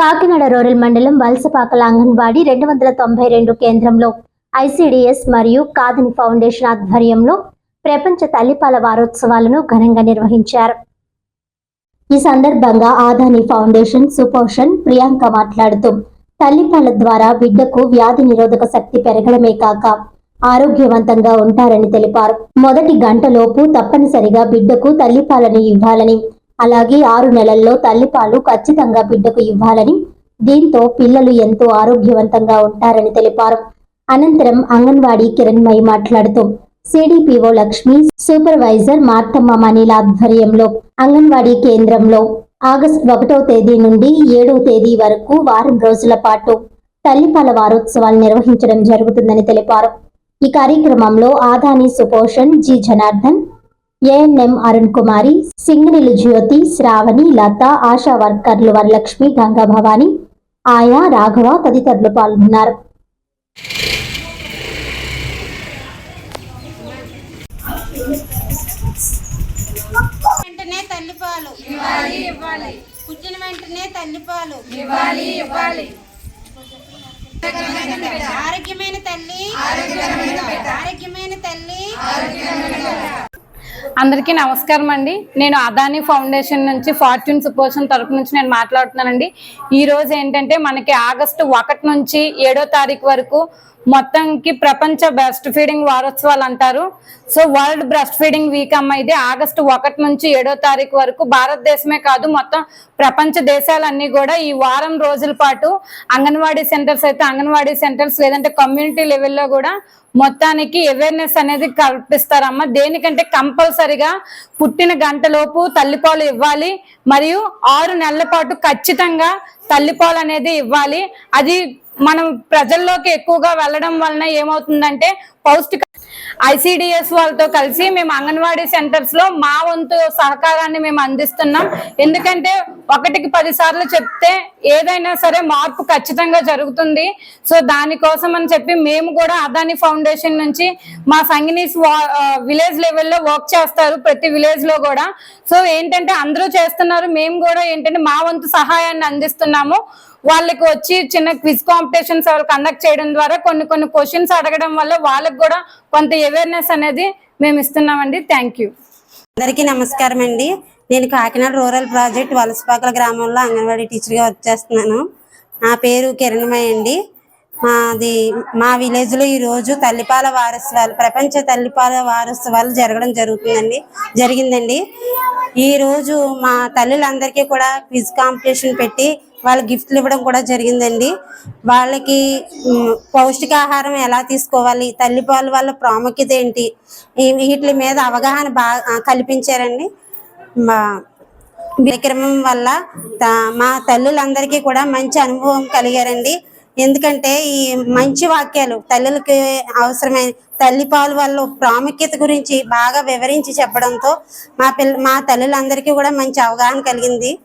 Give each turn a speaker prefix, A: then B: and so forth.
A: Kakinada rural మండలం వలసపాకల అంగన్వాడీ రెండు వందల తొంభై రెండు కేంద్రంలో ఐసిడిఎస్ మరియు కాదని ఫౌండేషన్ ఆధ్వర్యంలో ప్రపంచ తల్లిపాల వారోత్సవాలను ఘనంగా నిర్వహించారు. ఈ సందర్భంగా ఆదాని ఫౌండేషన్ సుపోషన్ ప్రియాంక మాట్లాడుతూ తల్లిపాల ద్వారా బిడ్డకు వ్యాధి నిరోధక శక్తి పెరగడమే కాక ఆరోగ్యవంతంగా ఉంటారని తెలిపారు. మొదటి గంటలోపు తప్పనిసరిగా బిడ్డకు తల్లిపాలను ఇవ్వాలని అలాగే ఆరు నెలల్లో తల్లిపాలు ఖచ్చితంగా బిడ్డకు ఇవ్వాలని దీంతో పిల్లలు ఎంతో ఆరోగ్యవంతంగా ఉంటారని తెలిపారు. అనంతరం అంగన్వాడీ కిరణ్మయి మాట్లాడుతూ సిడిపిఓ లక్ష్మి సూపర్వైజర్ మార్తమ్మ మనీల ఆధ్వర్యంలో అంగన్వాడీ కేంద్రంలో ఆగస్టు ఒకటో తేదీ నుండి ఏడవ తేదీ వరకు వారం రోజుల పాటు తల్లిపాల వారోత్సవాలు నిర్వహించడం జరుగుతుందని తెలిపారు. ఈ కార్యక్రమంలో ఆదాని సుపోషణ్ జి జనార్దన్ ఏఎన్ఎం అరుణ్ కుమారి సింగనిలు జ్యోతి శ్రావణి లత ఆశా వర్కర్లు వరలక్ష్మి గంగా భవాని ఆయా రాఘవ తదితరులు పాల్గొన్నారు.
B: వెంటనే తల్లిపాలు ఇవ్వాలి ఇవ్వాలి. పుట్టిన వెంటనే తల్లిపాలు ఇవ్వాలి ఇవ్వాలి. ఆరోగ్యమైన తల్లి. ఆరోగ్యమైన తల్లి.
C: అందరికీ నమస్కారం అండి. నేను అదాని ఫౌండేషన్ నుంచి ఫార్చ్యూన్ సుపోషన్ తరపు నుంచి నేను మాట్లాడుతున్నానండి. ఈ రోజు ఏంటంటే మనకి ఆగస్టు ఒకటి నుంచి ఏడో తారీఖు వరకు మొత్తంకి ప్రపంచ బ్రెస్ట్ ఫీడింగ్ వారోత్సవాలు అంటారు. So world breast feeding week అమ్మ ఇది. ఆగస్టు ఒకటి నుంచి ఏడో తారీఖు వరకు భారతదేశమే కాదు మొత్తం ప్రపంచ దేశాలన్నీ కూడా ఈ వారం రోజుల పాటు అంగన్వాడీ సెంటర్స్ అయితే అంగన్వాడీ సెంటర్స్ లేదంటే కమ్యూనిటీ లెవెల్లో కూడా మొత్తానికి అవేర్నెస్ అనేది కల్పిస్తారమ్మ. దేనికంటే కంపల్సరీ తప్పనిసరిగా పుట్టిన గంటలోపు తల్లిపాలు ఇవ్వాలి. మరియు ఆరు నెలల పాటు ఖచ్చితంగా తల్లిపాలు అనేది ఇవ్వాలి. అది మనం ప్రజల్లోకి ఎక్కువగా వెళ్ళడం వలన ఏమవుతుందంటే పౌష్టిక ఐసిడిఎస్ వాళ్ళతో కలిసి మేము అంగన్వాడీ సెంటర్స్లో మా వంతు సహకారాన్ని మేము అందిస్తున్నాం. ఎందుకంటే ఒకటికి పది సార్లు చెప్తే ఏదైనా సరే మార్పు ఖచ్చితంగా జరుగుతుంది. సో దానికోసం అని చెప్పి మేము కూడా అదాని ఫౌండేషన్ నుంచి మా సంగినీస్ విలేజ్ లెవెల్లో వర్క్ చేస్తారు ప్రతి విలేజ్లో కూడా. సో ఏంటంటే అందరూ చేస్తున్నారు. మేము కూడా ఏంటంటే మా వంతు సహాయాన్ని అందిస్తున్నాము. వాళ్ళకి వచ్చి చిన్న క్విజ్ కాంపిటీషన్స్ కండక్ట్ చేయడం ద్వారా కొన్ని కొన్ని క్వశ్చన్స్ అడగడం వల్ల వాళ్ళకి కూడా కొంత అవేర్నెస్ అనేది మేము ఇస్తున్నామండి. థ్యాంక్ యూ
B: అందరికీ నమస్కారం అండి నేను కాకినాడ రూరల్ ప్రాజెక్ట్ వలసపాకల గ్రామంలో అంగన్వాడీ టీచర్గా వర్క్ చేస్తున్నాను నా పేరు కిరణ్మయ్య అండి. మాది మా విలేజ్లో ఈరోజు తల్లిపాల వారోత్సవాలు ప్రపంచ తల్లిపాల వారోత్సవాలు జరగడం జరుగుతుందండి జరిగిందండి. ఈరోజు మా తల్లులందరికీ కూడా క్విజ్ కాంపిటీషన్ పెట్టి వాళ్ళ గిఫ్ట్లు ఇవ్వడం కూడా జరిగిందండి. వాళ్ళకి పౌష్టికాహారం ఎలా తీసుకోవాలి తల్లిపాల వాళ్ళ ప్రాముఖ్యత ఏంటి వీటి మీద అవగాహన బాగా కల్పించారండి. మా విక్రమం వల్ల మా తల్లులందరికీ కూడా మంచి అనుభవం కలిగారండి. ఎందుకంటే ఈ మంచి వాక్యాలు తల్లులకి అవసరమైన తల్లిపాలు వల్ల ప్రాముఖ్యత గురించి బాగా వివరించి చెప్పడంతో మా పిల్ల మా తల్లులందరికీ కూడా మంచి అవగాహన కలిగింది.